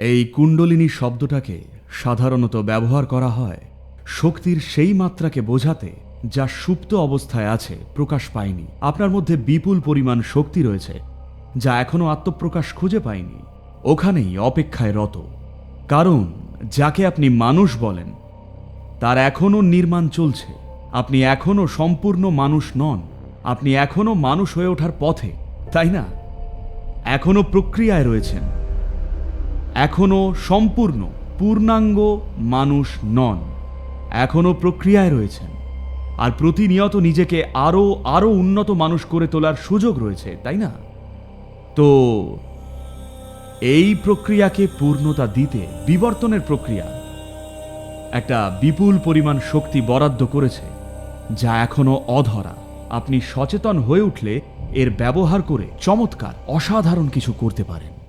এই কুণ্ডলিনী শব্দটাকে সাধারণত ব্যবহার করা হয় শক্তির সেই মাত্রাকে বোঝাতে যা সুপ্ত অবস্থায় আছে, প্রকাশ পায়নি। আপনার মধ্যে বিপুল পরিমাণ শক্তি রয়েছে, যা এখনও আত্মপ্রকাশ খুঁজে পায়নি। ওখানেই অপেক্ষায় রত। কারণ, যাকে আপনি মানুষ বলেন, তার এখনও নির্মাণ চলছে। আপনি এখনও সম্পূর্ণ মানুষ নন। আপনি এখনও মানুষ হয়ে ওঠার পথে, তাই না? এখনও প্রক্রিয়ায় রয়েছেন। এখনও সম্পূর্ণ, পূর্ণাঙ্গ মানুষ নন। এখনও প্রক্রিয়ায় রয়েছেন। আর প্রতিনিয়ত নিজেকে আরও আরও উন্নত মানুষ করে তোলার সুযোগ রয়েছে, তাই না? তো এই প্রক্রিয়াকে পূর্ণতা দিতে বিবর্তনের প্রক্রিয়া একটা বিপুল পরিমাণ শক্তি বরাদ্দ করেছে, যা এখনও অধরা। আপনি সচেতন হয়ে উঠলে এর ব্যবহার করে চমৎকার, অসাধারণ কিছু করতে পারেন।